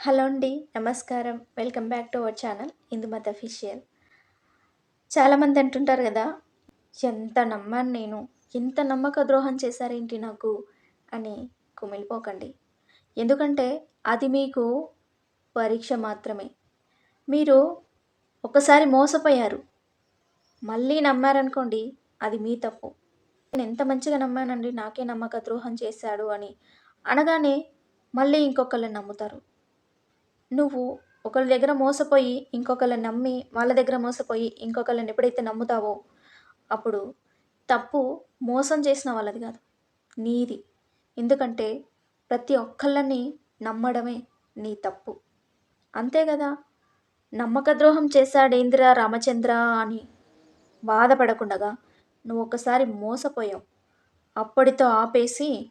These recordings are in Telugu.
హలో అండి నమస్కారం. Welcome back to our channel Indumata official. చాలామంది అంటుంటారు కదా ఎంత నమ్మాను నేను? ఎంత నమ్మక ద్రోహం చేశారేంటి నాకు? అని కుమిలిపోకండి. ఎందుకంటే అది మీకు పరీక్ష మాత్రమే. మీరు ఒకసారి మోసపోయారు. మళ్ళీ నమ్మారనుకోండి అది మీ తప్పు. నేను ఎంత మంచిగా నమ్మానండి నాకే నమ్మక ద్రోహం చేశాడు అని అనగానే మళ్ళీ ఇంకొకళ్ళని నమ్ముతారు. నువ్వు ఒకళ్ళ దగ్గర మోసపోయి ఇంకొకళ్ళని నమ్మి వాళ్ళ దగ్గర మోసపోయి ఇంకొకళ్ళని ఎప్పుడైతే నమ్ముతావో అప్పుడు తప్పు మోసం చేసిన వాళ్ళది కాదు నీది. ఎందుకంటే ప్రతి ఒక్కళ్ళని నమ్మడమే నీ తప్పు. అంతే కదా? నమ్మక ద్రోహం చేశాడేంద్ర రామచంద్ర అని బాధపడకుండగా నువ్వు ఒకసారి మోసపోయావు. అప్పటితో ఆపేసి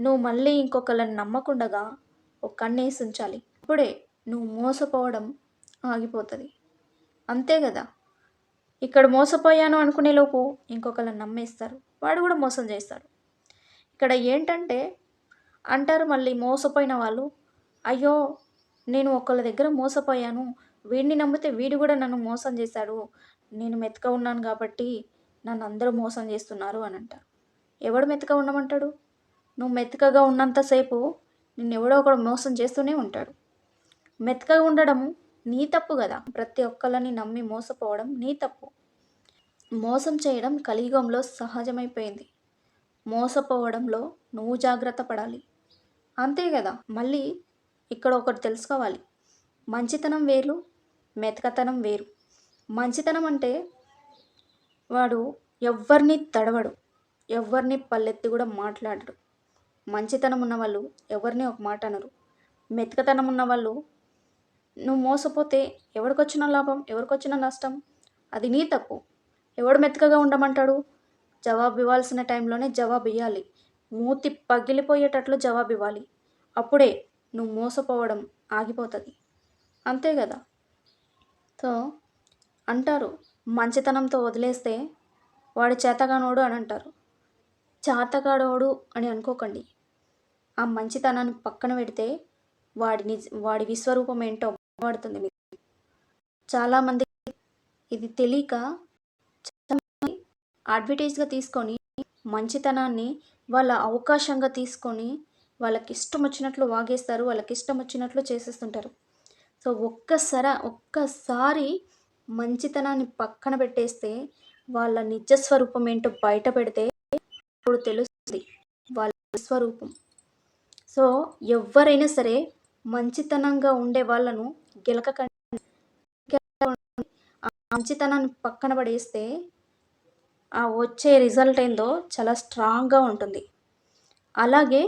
నువ్వు మళ్ళీ ఇంకొకళ్ళని నమ్మకుండగా ఒక కన్నేసి ఉంచాలి. అప్పుడే నువ్వు మోసపోవడం ఆగిపోతుంది. అంతే కదా ఇక్కడ మోసపోయాను అనుకునే లోపు ఇంకొకళ్ళని నమ్మేస్తారు. వాడు కూడా మోసం చేస్తాడు ఇక్కడ ఏంటంటే అంటారు మళ్ళీ మోసపోయిన వాళ్ళు అయ్యో నేను ఒకళ్ళ దగ్గర మోసపోయాను. వీడిని నమ్మితే వీడు కూడా నన్ను మోసం చేశాడు నేను మెతక ఉన్నాను కాబట్టి నన్ను అందరూ మోసం చేస్తున్నారు అని అంటారు. ఎవడు మెతక ఉండమంటాడు? నువ్వు మెతకగా ఉన్నంతసేపు నిన్ను ఎవడో ఒకడు మోసం చేస్తూనే ఉంటాడు. మెతకగా ఉండడం నీ తప్పు కదా. ప్రతి ఒక్కళ్ళని నమ్మి మోసపోవడం నీ తప్పు. మోసం చేయడం కలియుగంలో సహజమైపోయింది. మోసపోవడంలో నువ్వు జాగ్రత్త పడాలి. అంతే కదా. మళ్ళీ ఇక్కడ ఒకటి తెలుసుకోవాలి. మంచితనం వేరు మెతకతనం వేరు. మంచితనం అంటే వాడు ఎవ్వరిని తడవడు ఎవరిని పల్లెత్తి కూడా మాట్లాడడు. మంచితనం ఉన్న వాళ్ళు ఎవరిని ఒక మాట అనరు. మెతకతనం ఉన్న వాళ్ళు నువ్వు మోసపోతే ఎవరికొచ్చిన లాభం ఎవరికొచ్చిన నష్టం. అది నీ తప్పు. ఎవడు మెత్తగా ఉండమంటాడు? జవాబు ఇవ్వాల్సిన టైంలోనే జవాబు ఇవ్వాలి మూతి పగిలిపోయేటట్లు జవాబు ఇవ్వాలి. అప్పుడే నువ్వు మోసపోవడం ఆగిపోతుంది. అంతే కదా? సో అంటారు మంచితనంతో వదిలేస్తే వాడు చేతగానోడు అని అంటారు. చేతగాడోడు అని అనుకోకండి. ఆ మంచితనాన్ని పక్కన పెడితే వాడి నిజ వాడి విశ్వరూపం ఏంటో పడుతుంది మీకు. చాలామంది ఇది తెలియక అడ్వర్టైజ్గా తీసుకొని మంచితనాన్ని వాళ్ళ అవకాశంగా తీసుకొని వాళ్ళకి ఇష్టం వచ్చినట్లు వాగేస్తారు వాళ్ళకి ఇష్టం వచ్చినట్లు చేసేస్తుంటారు. సో ఒక్కసారి ఒక్కసారి మంచితనాన్ని పక్కన పెట్టేస్తే వాళ్ళ నిజస్వరూపం ఏంటో బయట పెడితే ఇప్పుడు తెలుస్తుంది వాళ్ళ స్వరూపం. సో ఎవరైనా సరే మంచితనంగా ఉండే వాళ్ళను గెలక మంచితనాన్ని పక్కన పడేస్తే ఆ వచ్చే రిజల్ట్ ఏందో చాలా స్ట్రాంగ్గా ఉంటుంది. అలాగే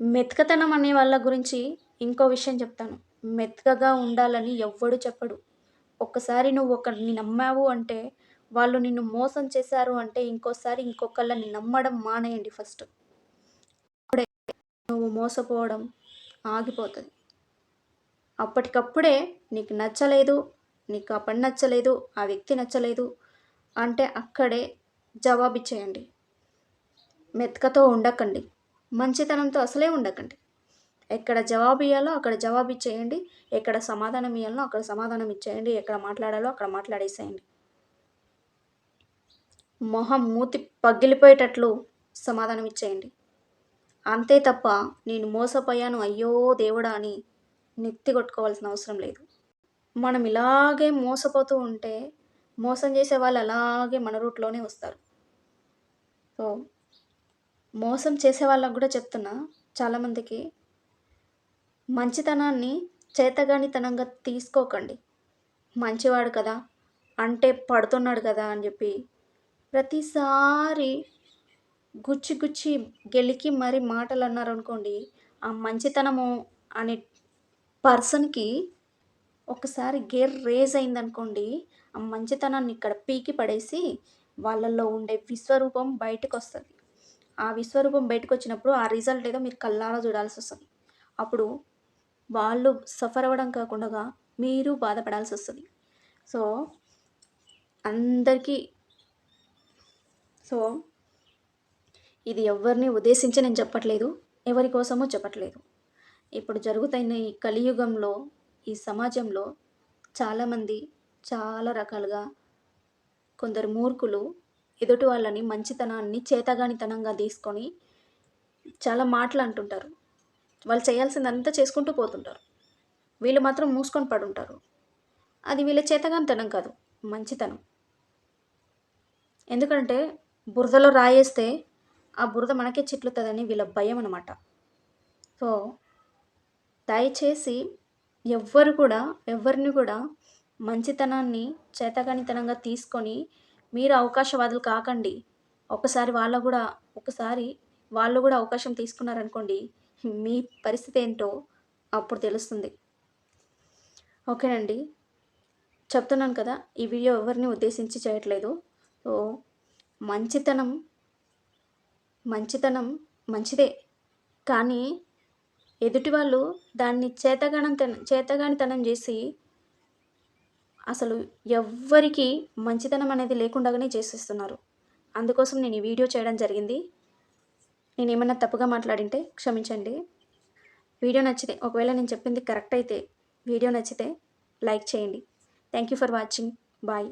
మెతకతనం అనే వాళ్ళ గురించి ఇంకో విషయం చెప్తాను. మెతకగా ఉండాలని ఎవ్వడు చెప్పడు. ఒక్కసారి నువ్వు ఒకరిని నమ్మావు అంటే వాళ్ళు నిన్ను మోసం చేశారు అంటే ఇంకోసారి ఇంకొకళ్ళని నమ్మడం మానేయండి ఫస్ట్. అప్పుడే నువ్వు మోసపోవడం ఆగిపోతుంది. అప్పటికప్పుడే నీకు నచ్చలేదు నీకు ఆ పని నచ్చలేదు ఆ వ్యక్తి నచ్చలేదు అంటే అక్కడే జవాబిచ్చేయండి మెతకతో ఉండకండి. మంచితనంతో అసలే ఉండకండి. ఎక్కడ జవాబు ఇవ్వాలో అక్కడ జవాబు ఇచ్చేయండి. ఎక్కడ సమాధానం ఇవ్వాలో అక్కడ సమాధానం ఇచ్చేయండి. ఎక్కడ మాట్లాడాలో అక్కడ మాట్లాడేసేయండి. మొహం మూతి పగిలిపోయేటట్లు సమాధానం ఇచ్చేయండి. అంతే తప్ప నేను మోసపోయాను అయ్యో దేవుడా అని నెత్తి కొట్టుకోవాల్సిన అవసరం లేదు. మనం ఇలాగే మోసపోతూ ఉంటే మోసం చేసే వాళ్ళు అలాగే మన రూట్లోనే వస్తారు. సో మోసం చేసే వాళ్ళకు కూడా చెప్తున్నా చాలామందికి మంచితనాన్ని చేతగానితనంగా తీసుకోకండి. మంచివాడు కదా అంటే పడుతున్నాడు కదా అని చెప్పి ప్రతిసారి గుచ్చి గుచ్చి గెలికి మరి మాటలు అన్నారు అనుకోండి ఆ మంచితనము అనే పర్సన్కి ఒకసారి గేర్ రేజ్ అయిందనుకోండి ఆ మంచితనాన్ని ఇక్కడ పీకి పడేసి వాళ్ళల్లో ఉండే విశ్వరూపం బయటకు వస్తుంది ఆ విశ్వరూపం బయటకు వచ్చినప్పుడు ఆ రిజల్ట్ ఏదో మీరు కళ్ళారా చూడాల్సి వస్తుంది అప్పుడు వాళ్ళు సఫర్ అవ్వడం కాకుండా మీరు బాధపడాల్సి వస్తుంది సో అందరికీ సో ఇది ఎవరిని ఉద్దేశించి నేను చెప్పట్లేదు ఎవరి కోసమో చెప్పట్లేదు. ఇప్పుడు జరుగుతున్న ఈ కలియుగంలో ఈ సమాజంలో చాలామంది చాలా రకాలుగా కొందరు మూర్ఖులు ఎదుటి వాళ్ళని మంచితనాన్ని చేతగానితనంగా తీసుకొని చాలా మాటలు అంటుంటారు. వాళ్ళు చేయాల్సిందంతా చేసుకుంటూ పోతుంటారు. వీళ్ళు మాత్రం మూసుకొని పడుంటారు. అది వీళ్ళ చేతగానితనం కాదు మంచితనం. ఎందుకంటే బురదలో రాయేస్తే ఆ బురద మనకే చిట్లుతుందని వీళ్ళ భయం అనమాట సో దయచేసి ఎవ్వరు కూడా ఎవరిని కూడా మంచితనాన్ని చేతగానితనంగా తీసుకొని మీరు అవకాశవాదులు కాకండి. ఒకసారి వాళ్ళ కూడా ఒకసారి వాళ్ళు కూడా అవకాశం తీసుకున్నారనుకోండి మీ పరిస్థితి ఏంటో అప్పుడు తెలుస్తుంది. ఓకేనండి. చెప్తున్నాను కదా ఈ వీడియో ఎవరిని ఉద్దేశించి చేయట్లేదు. సో మంచితనం మంచితనం మంచిదే. కానీ ఎదుటి వాళ్ళు దాన్ని చేతగానం చేతగానితనం చేసి అసలు ఎవ్వరికి మంచితనం అనేది లేకుండానే చేసేస్తున్నారు. అందుకోసం నేను ఈ వీడియో చేయడం జరిగింది. నేను ఏమన్నా తప్పుగా మాట్లాడింటే క్షమించండి. వీడియో నచ్చితే ఒకవేళ నేను చెప్పింది కరెక్ట్ అయితే వీడియో నచ్చితే లైక్ చేయండి. Thank you for watching. Bye.